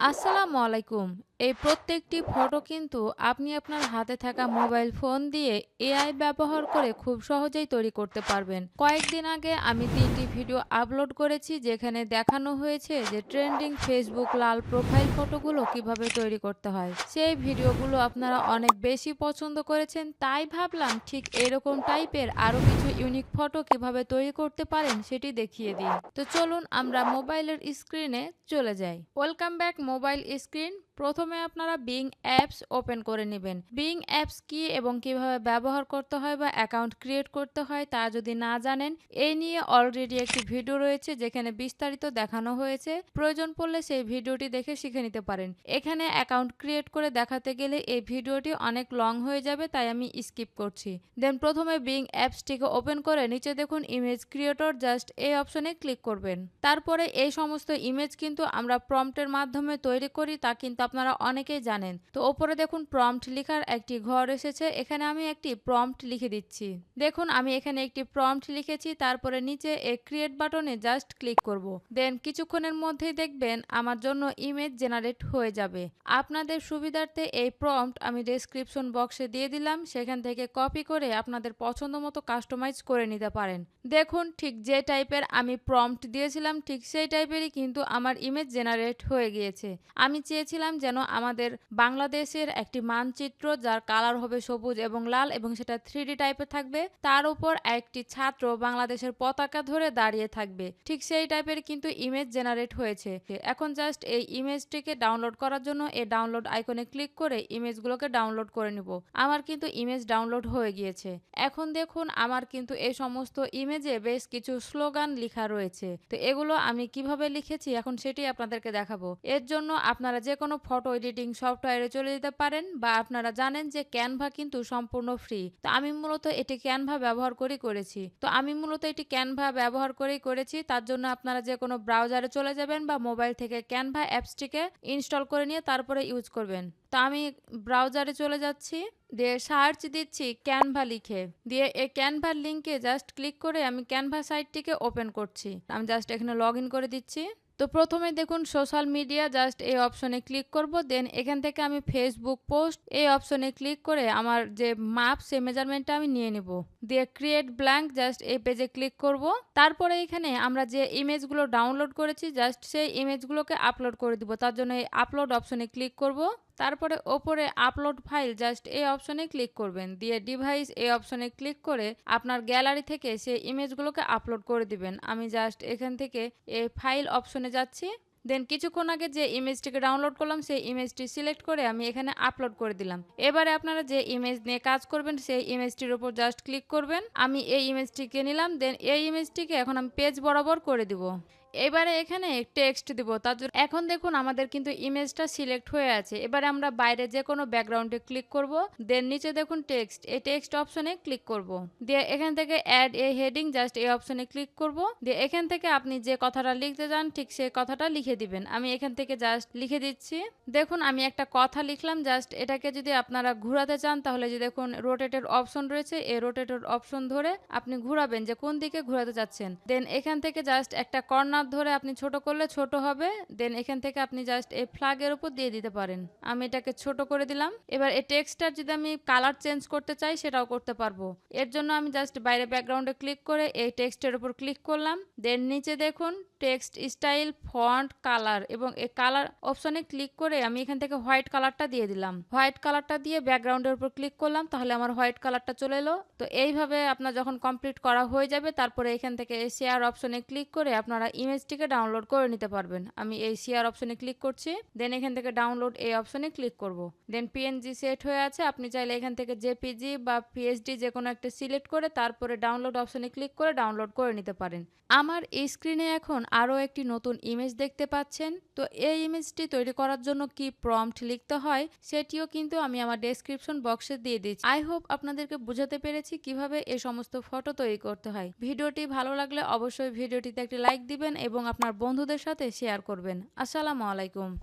আসসালামু আলাইকুম। এই প্রত্যেকটি ফটো কিন্তু আপনি আপনার হাতে থাকা মোবাইল ফোন দিয়ে এআই ব্যবহার করে খুব সহজেই তৈরি করতে পারবেন। কয়েকদিন আগে আমি তিনটি ভিডিও আপলোড করেছি যেখানে দেখানো হয়েছে যে ট্রেন্ডিং ফেসবুক লাল প্রোফাইল ফটোগুলো কীভাবে তৈরি করতে হয়। সেই ভিডিওগুলো আপনারা অনেক বেশি পছন্দ করেছেন, তাই ভাবলাম ঠিক এরকম টাইপের আরও কিছু ইউনিক ফটো কীভাবে তৈরি করতে পারেন সেটি দেখিয়ে দিই। তো চলুন আমরা মোবাইলের স্ক্রিনে চলে যাই। ওয়েলকাম ব্যাক মোবাইল স্ক্রিন প্রথমে আপনারা বিং অ্যাপস ওপেন করে নেবেন। বিং অ্যাপস কি এবং কীভাবে ব্যবহার করতে হয় বা অ্যাকাউন্ট ক্রিয়েট করতে হয় তা যদি না জানেন এই নিয়ে অলরেডি একটি ভিডিও রয়েছে যেখানে বিস্তারিত দেখানো হয়েছে। প্রয়োজন পড়লে সেই ভিডিওটি দেখে শিখে নিতে পারেন। এখানে অ্যাকাউন্ট ক্রিয়েট করে দেখাতে গেলে এই ভিডিওটি অনেক লং হয়ে যাবে, তাই আমি স্কিপ করছি। দেন প্রথমে বিং অ্যাপসটিকে ওপেন করে নিচে দেখুন ইমেজ ক্রিয়েটর জাস্ট এই অপশনে ক্লিক করবেন। তারপরে এই সমস্ত ইমেজ কিন্তু আমরা প্রম্পটের মাধ্যমে তৈরি করি, তা কিন্তু আপনারা অনেকেই জানেন। তো ওপরে দেখুন প্রম্পট লেখার একটি ঘর এসেছে। এখানে আমি একটি প্রম্পট লিখে দিচ্ছি। দেখুন, আমি এখানে একটি প্রম্পট লিখেছি, তারপরে নিচে এই ক্রিয়েট বাটনে জাস্ট ক্লিক করব। দেন কিছুক্ষণের মধ্যেই দেখবেন আমার জন্য ইমেজ জেনারেট হয়ে যাবে। আপনাদের সুবিধার্থে এই প্রম্পট আমি ডেসক্রিপশন বক্সে দিয়ে দিলাম। সেখান থেকে কপি করে আপনাদের পছন্দ মতো কাস্টমাইজ করে নিতে পারেন। দেখুন, ঠিক যে টাইপের আমি প্রম্পট দিয়েছিলাম, ঠিক সেই টাইপেরই কিন্তু আমার ইমেজ জেনারেট হয়ে গিয়েছে। আমি চেয়েছিলাম যেন আমাদের বাংলাদেশের একটি মানচিত্র যার কালার হবে সবুজ এবং লাল এবং সেটা থ্রি টাইপের থাকবে, তার উপর একটি ছাত্র বাংলাদেশের পতাকা ধরে দাঁড়িয়ে থাকবে। ঠিক সেই টাইপের কিন্তু ইমেজ জেনারেট হয়েছে। এখন জাস্ট এই ইমেজটিকে ডাউনলোড করার জন্য এই ডাউনলোড আইকনে ক্লিক করে ইমেজগুলোকে ডাউনলোড করে নিব। আমার কিন্তু ইমেজ ডাউনলোড হয়ে গিয়েছে। এখন দেখুন আমার কিন্তু এই সমস্ত ইমেজে বেশ কিছু স্লোগান লেখা রয়েছে। তো এগুলো আমি কীভাবে লিখেছি এখন সেটি আপনাদেরকে দেখাবো। এর জন্য আপনারা যে কোনো ফটো এডিটিং সফটওয়্যারে চলে যেতে পারেন বা আপনারা জানেন যে ক্যানভা কিন্তু সম্পূর্ণ ফ্রি তো আমি মূলত এটি ক্যানভা ব্যবহার করেই করেছি। তো আমি মূলত এটি ক্যানভা ব্যবহার করেই করেছি। তার জন্য আপনারা যে কোনো ব্রাউজারে চলে যাবেন বা মোবাইল থেকে ক্যানভা অ্যাপসটিকে ইনস্টল করে নিয়ে তারপরে ইউজ করবেন। তো আমি ব্রাউজারে চলে যাচ্ছি, দিয়ে সার্চ দিচ্ছি ক্যানভা লিখে। দিয়ে এই ক্যানভার লিঙ্কে জাস্ট ক্লিক করে আমি ক্যানভা সাইটটিকে ওপেন করছি। আমি জাস্ট এখানে লগ করে দিচ্ছি। তো প্রথমে দেখুন সোশ্যাল মিডিয়া, জাস্ট এই অপশনে ক্লিক করব। দেন এখান থেকে আমি ফেসবুক পোস্ট, এই অপশনে ক্লিক করে আমার যে মাপ সে মেজারমেন্টটা আমি নিয়ে নেব। দিয়ে ক্রিয়েট ব্ল্যাঙ্ক, জাস্ট এই পেজে ক্লিক করব। তারপরে এখানে আমরা যে ইমেজগুলো ডাউনলোড করেছি, জাস্ট সেই ইমেজগুলোকে আপলোড করে দিব। তার জন্য এই আপলোড অপশনে ক্লিক করব। তারপরে ওপরে আপলোড ফাইল জাস্ট এই অপশনে ক্লিক করবেন। দিয়ে ডিভাইস এই অপশনে ক্লিক করে আপনার গ্যালারি থেকে সেই ইমেজগুলোকে আপলোড করে দিবেন। আমি জাস্ট এখান থেকে এই ফাইল অপশনে যাচ্ছি। দেন কিছুক্ষণ আগে যে ইমেজটিকে ডাউনলোড করলাম, সেই ইমেজটি সিলেক্ট করে আমি এখানে আপলোড করে দিলাম। এবারে আপনারা যে ইমেজ নিয়ে কাজ করবেন, সেই ইমেজটির উপর জাস্ট ক্লিক করবেন। আমি এই ইমেজটিকে নিলাম, দেন এই ইমেজটিকে এখন আমি পেজ বরাবর করে দিব। এবারে এখানে টেক্সট দিব। তার জন্য এখন দেখুন আমাদের কিন্তু ইমেজটা সিলেক্ট হয়ে আছে। এবারে আমরা বাইরে যে কোনো ব্যাকগ্রাউন্ডে ক্লিক করব। দেন নিচে দেখুন টেক্সট এই টেক্সট অপশনে ক্লিক করব। দিয়ে এখান থেকে অ্যাড এ হেডিং জাস্ট এই অপশনে ক্লিক করব। দিয়ে এখান থেকে আপনি যে কথাটা লিখতে চান, ঠিক সেই কথাটা লিখে দিবেন। আমি এখান থেকে জাস্ট লিখে দিচ্ছি। দেখুন আমি একটা কথা লিখলাম জাস্ট এটাকে যদি আপনারা ঘোরাতে চান, তাহলে যে দেখুন রোটেটের অপশন রয়েছে, এই রোটেটের অপশন ধরে আপনি ঘুরাবেন যে কোন দিকে ঘোরাতে চাচ্ছেন। দেন এখান থেকে জাস্ট একটা কর্নার ধরে আপনি ছোট করলে ছোট হবে দেন এখান থেকে আপনি জাস্ট এই ফ্ল্যাগের উপর দিয়ে দিতে পারেন। আমি এটাকে ছোট করে দিলাম। এবার এই টেক্সটার যদি আমি কালার চেঞ্জ করতে চাই, সেটাও করতে পারব। এর জন্য আমি জাস্ট বাইরে ব্যাকগ্রাউন্ডে ক্লিক করে এই টেক্সটের উপর ক্লিক করলাম। দেন নিচে দেখুন টেক্সট স্টাইল ফন্ট কালার এবং এই কালার অপশনে ক্লিক করে আমি এখান থেকে হোয়াইট কালারটা দিয়ে দিলাম। হোয়াইট কালারটা দিয়ে ব্যাকগ্রাউন্ডের উপর ক্লিক করলাম, তাহলে আমার হোয়াইট কালারটা চলে এলো। তো এইভাবে আপনার যখন কমপ্লিট করা হয়ে যাবে, তারপরে এখান থেকে শেয়ার অপশনে ক্লিক করে আপনারা ইমেজটিকে ডাউনলোড করে নিতে পারবেন। আমি এই শেয়ার অপশনে ক্লিক করছি দেন এখান থেকে ডাউনলোড এই অপশনে ক্লিক করব। দেন পিএনজি সেট হয়ে আছে, আপনি চাইলে এখান থেকে জেপিজি বা পিএইচডি যে কোনো একটা সিলেক্ট করে তারপরে ডাউনলোড অপশনে ক্লিক করে ডাউনলোড করে নিতে পারেন। আমার এই স্ক্রিনে এখন আরও একটি নতুন ইমেজ দেখতে পাচ্ছেন। তো এই ইমেজটি তৈরি করার জন্য কি প্রম্পট লিখতে হয়, সেটিও কিন্তু আমি আমার ডেসক্রিপশন বক্সে দিয়ে দিচ্ছি। আই হোপ আপনাদেরকে বোঝাতে পেরেছি কীভাবে এই সমস্ত ফটো তৈরি করতে হয়। ভিডিওটি ভালো লাগলে অবশ্যই ভিডিওটিতে একটি লাইক দিবেন এবং আপনার বন্ধুদের সাথে শেয়ার করবেন। আসসালামু আলাইকুম।